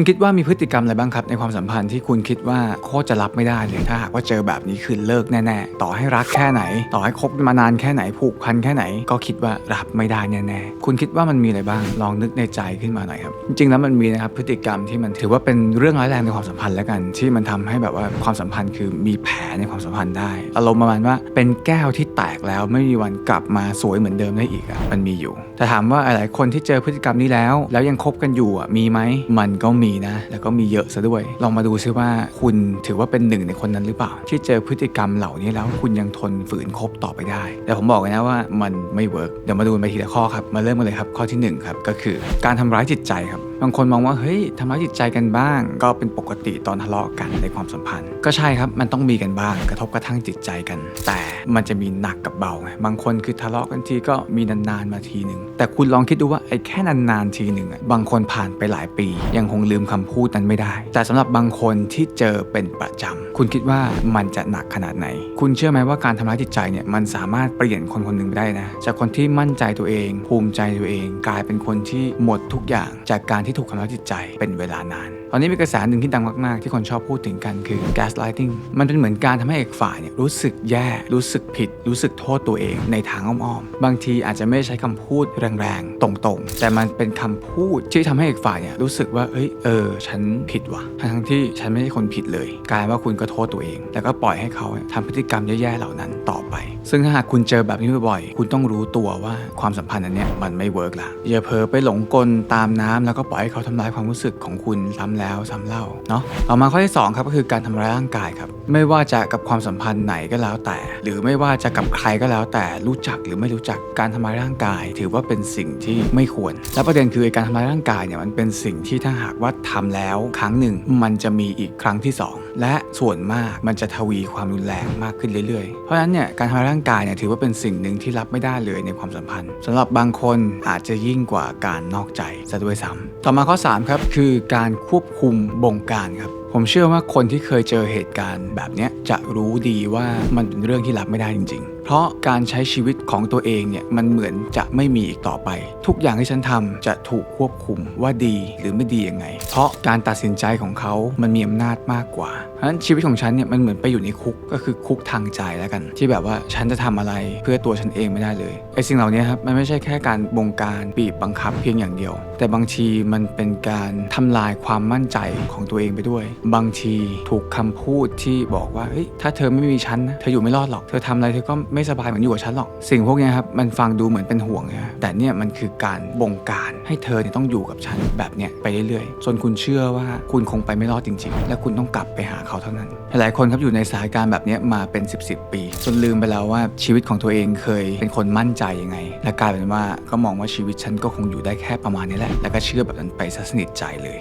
คุณคิดว่ามีพฤติกรรมอะไรบ้างครับในความสัมพันธ์ที่คุณคิดว่าโคตรจะรับไม่ได้เลยถ้าหากว่าเจอแบบนี้คือเลิกแน่ๆ ต่อให้รักแค่ไหน ต่อให้คบมานานแค่ไหนผูกพันแค่ไหน ก็คิดว่ารับไม่ได้แน่ๆ คุณคิดว่ามันมีอะไรบ้างลองนึกในใจขึ้นมาหน่อยครับ จริงๆแล้วมันมีนะครับพฤติกรรมที่มันถือว่าเป็นเรื่องร้ายแรงในความสัมพันธ์แล้วกัน ที่มันทำให้แบบว่าความสัมพันธ์คือมีแผลในความสัมพันธ์ได้ อารมณ์ประมาณว่าเป็นแก้วที่แตกแล้วไม่มีวันกลับมาสวยเหมือนเดิมได้อีกอะมันมีอยู่ แต่ถามว่าหลายคนที่เจอพฤติกรรมนี้แล้ว แล้วยังคบกันอยู่อะมีไหมมันก็มีนะ แล้วก็มีเยอะซะด้วย ลองมาดูซิว่าคุณถือว่าเป็นหนึ่งในคนนั้นหรือเปล่า ที่เจอพฤติกรรมเหล่านี้แล้วคุณยังทนฝืนคบต่อไปได้ แต่ผมบอกเลยนะว่ามันไม่เวิร์กเดี๋ยวมาดูไปทีละข้อครับ มาเริ่มกันเลยครับ ข้อที่หนึ่งครับ ก็คือการทำร้ายจิตใจครับ บางคนมองว่าเฮ้ยทำร้ายจิตใจกันบ้าง ก็เป็นปกติตอนทะเลาะกันในความสัมพันธ์ ก็ใช่ครับมันต้องมีกันบ้างกระทบกระทั่งจิตใจกัน แต่มันจะมีหนักกับเบาไงบางคนคือทะเลาะกันทีก็มีนานๆมาทีหนึ่งแต่คุณลองคิดดูว่าไอ้แค่นานๆทีหนึ่งอะบางคนผ่านไปหลายปี ยังคงลืมคำพูดนั้นไม่ได้ แต่สำหรับบางคนที่เจอเป็นประจำคุณคิดว่ามันจะหนักขนาดไหน คุณเชื่อไหมว่าการทำร้ายจิตใจเนี่ยมันสามารถเปลี่ยนคนคนหนึ่งได้นะจากคนที่มั่นใจตัวเอง ภูมิใจตัวเอง กลายเป็นคนที่หมดทุกอย่างจากการที่ถูกทำร้ายจิตใจเป็นเวลานานตอนนี้มีกระแสหนึ่งที่ดังมาก ๆ ที่คนชอบพูดถึงกันคือ gaslighting มันเป็นเหมือนการทำให้อีกฝ่ายเนี่ยรู้สึกแย่ รู้สึกผิด รู้สึกโทษตัวเองในทางอ้อม ๆ บางทีอาจจะไม่ใช้คำพูดแรง ๆ ตรง ๆ แต่มันเป็นคำพูดที่ทำให้อีกฝ่ายเนี่ยรู้สึกว่า เอ้ย เออ ฉันผิดว่ะ ทั้งที่ฉันไม่ใช่คนผิดเลย กลายว่าคุณก็โทษตัวเอง แล้วก็ปล่อยให้เขาทำพฤติกรรมแย่ ๆ เหล่านั้นต่อไป ซึ่งถ้าหากคุณเจอแบบนี้บ่อยๆ คุณต้องรู้ตัวว่าความสัมพันธ์อันเนี้ยมันไม่เวิร์กละอย่าเผลอไปหลงกลตามน้ำแล้วก็ปล่อยให้เขาทำลายความรู้สึกของคุณซ้ำแล้วซ้ำเล่าเนาะต่อมาข้อที่สองครับก็คือการทำร้ายร่างกายครับไม่ว่าจะกับความสัมพันธ์ไหนก็แล้วแต่ หรือไม่ว่าจะกับใครก็แล้วแต่รู้จักหรือไม่รู้จักการทำร้ายร่างกาย ถือว่าเป็นสิ่งที่ไม่ควร และประเด็นคือไอการทำร้ายร่างกายเนี่ยมันเป็นสิ่งที่ถ้าหากว่าทำแล้วครั้งหนึ่งมันจะมีอีกครั้งที่สองและส่วนมากมันจะทวีความรุนแรงมากขึ้นเรื่อยๆ เพราะฉะนั้นเนี่ยการทำร้ายร่างกายเนี่ยถือว่าเป็นสิ่งหนึ่งที่รับไม่ได้เลยในความสัมพันธ์สำหรับบางคนอาจจะยิ่งกว่าการนอกใจซะด้วยซ้ำต่อมาข้อสามครับคือการควบคุมบงการครับ ผมเชื่อว่าคนที่เคยเจอเหตุการณ์แบบนี้จะรู้ดีว่ามันเป็นเรื่องที่รับไม่ได้จริง ๆ เพราะการใช้ชีวิตของตัวเองเนี่ยมันเหมือนจะไม่มีอีกต่อไป ทุกอย่างที่ฉันทำจะถูกควบคุมว่าดีหรือไม่ดียังไง เพราะการตัดสินใจของเขามันมีอำนาจมากกว่าเพราะฉะนั้นชีวิตของฉันเนี่ยมันเหมือนไปอยู่ในคุกก็คือคุกทางใจแล้วกัน ที่แบบว่าฉันจะทำอะไรเพื่อตัวฉันเองไม่ได้เลยไอ้สิ่งเหล่านี้ครับมันไม่ใช่แค่การบงการบีบบังคับเพียงอย่างเดียว แต่บางทีมันเป็นการทำลายความมั่นใจของตัวเองไปด้วย บางทีถูกคำพูดที่บอกว่าเฮ้ยถ้าเธอไม่มีฉันนะเธออยู่ไม่รอดหรอกเธอทำอะไรเธอก็ไไม่สบายเหมือนอยู่กับฉันหรอกสิ่งพวกนี้ครับมันฟังดูเหมือนเป็นห่วงนะแต่เนี่ยมันคือการบงการให้เธอเนี่ยต้องอยู่กับฉันแบบเนี้ยไปเรื่อยๆจนคุณเชื่อว่าคุณคงไปไม่รอดจริง ๆ และคุณต้องกลับไปหาเขาเท่านั้น หลายคนครับอยู่ในสถานการณ์แบบเนี้ยมาเป็น 10บสปี จนลืมไปแล้วว่าชีวิตของตัวเองเคยเป็นคนมั่นใจยังไง และกลายเป็นว่าก็มองว่าชีวิตฉันก็คงอยู่ได้แค่ประมาณนี้แหละแล้วก็เชื่อแบบนั้นไปซะสนิทใจเลย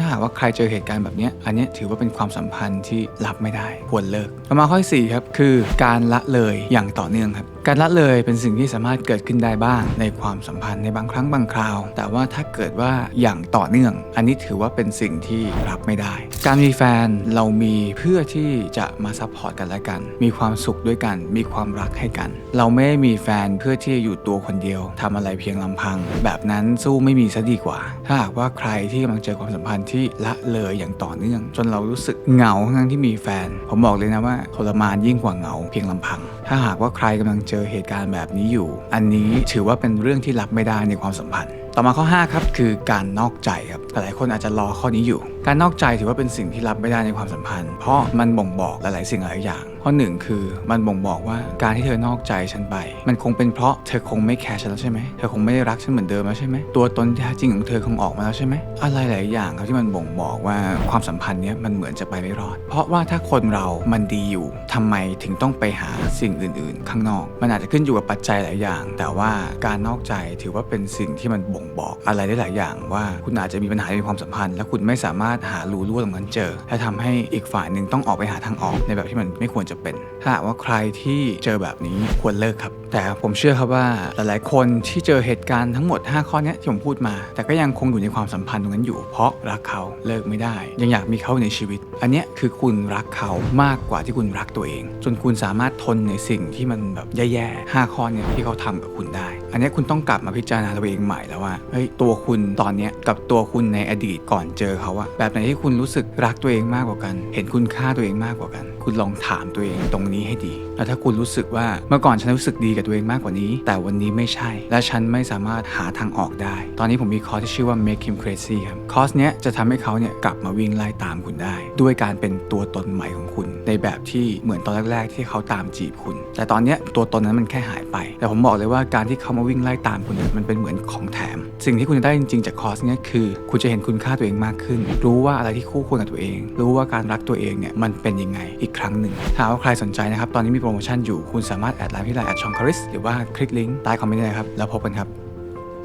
ถ้าหากว่าใครเจอเหตุการณ์แบบเนี้ยอันเนี้ยถือว่าเป็นความสัมพันธ์ที่รับไม่ได้ควรเลิกต่อมาข้อที่สี่ครับคือการละเลยอย่างต่อเนื่องครับ การละเลยเป็นสิ่งที่สามารถเกิดขึ้นได้บ้างในความสัมพันธ์ในบางครั้งบางคราว แต่ว่าถ้าเกิดว่าอย่างต่อเนื่อง อันนี้ถือว่าเป็นสิ่งที่รับไม่ได้ การมีแฟนเรามีเพื่อที่จะมาซัพพอร์ตกันและกัน มีความสุขด้วยกัน มีความรักให้กัน เราไม่ได้มีแฟนเพื่อที่จะอยู่ตัวคนเดียวทำอะไรเพียงลำพัง แบบนั้นสู้ไม่มีซะดีกว่า ถ้าหากว่าใครที่กำลังเจอความสัมพันธ์ที่ละเลยอย่างต่อเนื่อง จนเรารู้สึกเหงาทั้งที่มีแฟน ผมบอกเลยนะว่าทรมานยิ่งกว่าเหงาเพียงลำพัง ถ้าหากว่าใครกำลังเจอเหตุการณ์แบบนี้อยู่ อันนี้ถือว่าเป็นเรื่องที่รับไม่ได้ในความสัมพันธ์ ต่อมาข้อ 5 ครับ คือการนอกใจครับหลายคนอาจจะรอข้อนี้อยู่ การนอกใจถือว่าเป็นสิ่งที่รับไม่ได้ในความสัมพันธ์ เพราะมันบ่งบอกหลายๆสิ่งหลายอย่างข้อหนึ่งคือมันบ่งบอกว่าการที่เธอนอกใจฉันไป มันคงเป็นเพราะเธอคงไม่แคร์ฉันแล้วใช่ไหมเธอคงไม่ได้รักฉันเหมือนเดิมแล้วใช่ไหมตัวตนที่แท้จริงของเธอคงออกมาแล้วใช่ไหมอะไรหลายอย่างครับที่มันบ่งบอกว่าความสัมพันธ์เนี้ยมันเหมือนจะไปไม่รอด เพราะว่าถ้าคนเรามันดีอยู่ทำไมถึงต้องไปหาสิ่งอื่น ๆ ข้างนอก มันอาจจะขึ้นอยู่กับปัจจัยหลายอย่าง แต่ว่าการนอกใจถือว่าเป็นสิ่งที่มันบ่งบอกอะไรได้หลายอย่าง ว่าคุณอาจจะมีปัญหาในความสัมพันธ์ และคุณไม่สามารถหารูรั่วตรงนั้นเจอและทำให้อีกฝ่ายหนึ่งต้องออกไปหาทางออกในแบบที่มันไม่ควรจะเป็น ถ้าหากว่าใครที่เจอแบบนี้ควรเลิกครับ แต่ผมเชื่อครับว่าหลายๆคนที่เจอเหตุการณ์ทั้งหมด 5 ข้อนี้ที่ผมพูดมา แต่ก็ยังคงอยู่ในความสัมพันธ์ตรงนั้นอยู่ เพราะรักเขาเลิกไม่ได้ ยังอยากมีเขาในชีวิต อันนี้คือคุณรักเขามากกว่าที่คุณรักตัวเอง จนคุณสามารถทนในสิ่งที่มันแบบแย่ๆ5ข้อนี้ที่เขาทำกับคุณได้ อันนี้คุณต้องกลับมาพิจารณาตัวเองใหม่แล้วว่าเฮ้ยตัวคุณตอนนี้กับตัวคุณในอดีตก่อนเจอเขาอะแบบไหนที่คุณรู้สึกรักตัวเองมากกว่ากัน เห็นคุณค่าตัวเองมากกว่ากัน คุณลองถามตัวเองตรงนี้ให้ดีแล้วถ้าคุณรู้สึกว่าเมื่อก่อนฉันรู้สึกดีกับตัวเองมากกว่านี้ แต่วันนี้ไม่ใช่ และฉันไม่สามารถหาทางออกได้ ตอนนี้ผมมีคอร์สที่ชื่อว่า make him crazy ครับคอร์สเนี้ยจะทำให้เขาเนี่ยกลับมาวิ่งไล่ตามคุณได้ ด้วยการเป็นตัวตนใหม่ของคุณ ในแบบที่เหมือนตอนแรกๆ ที่เขาตามจีบคุณ แต่ตอนเนี้ยตัวตนนั้นมันแค่หายไป แต่ผมบอกเลยว่าการที่เขามาวิ่งไล่ตามคุณเนี่ยมันเป็นเหมือนของแถม สิ่งที่คุณจะได้จริงๆจากคอร์สเนี้ยคือ คุณจะเห็นคุณค่าตัวเองมากขึ้น รู้ว่าอะไรที่คู่ควรกับตัวเอง รู้ว่าการรักตัวเองเนี่ยมันเป็นยังไงอีกครั้งหนึ่งถ้าว่าใครสนใจนะครับ ตอนนี้มีโปรโมชั่นอยู่ คุณสามารถแอดไลน์ที่ไลน์แอดชองคาริสหรือว่าคลิกลิงก์ใต้คอมเมนต์ได้ครับ แล้วพบกันครับ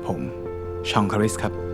ผมชองคาริสครับ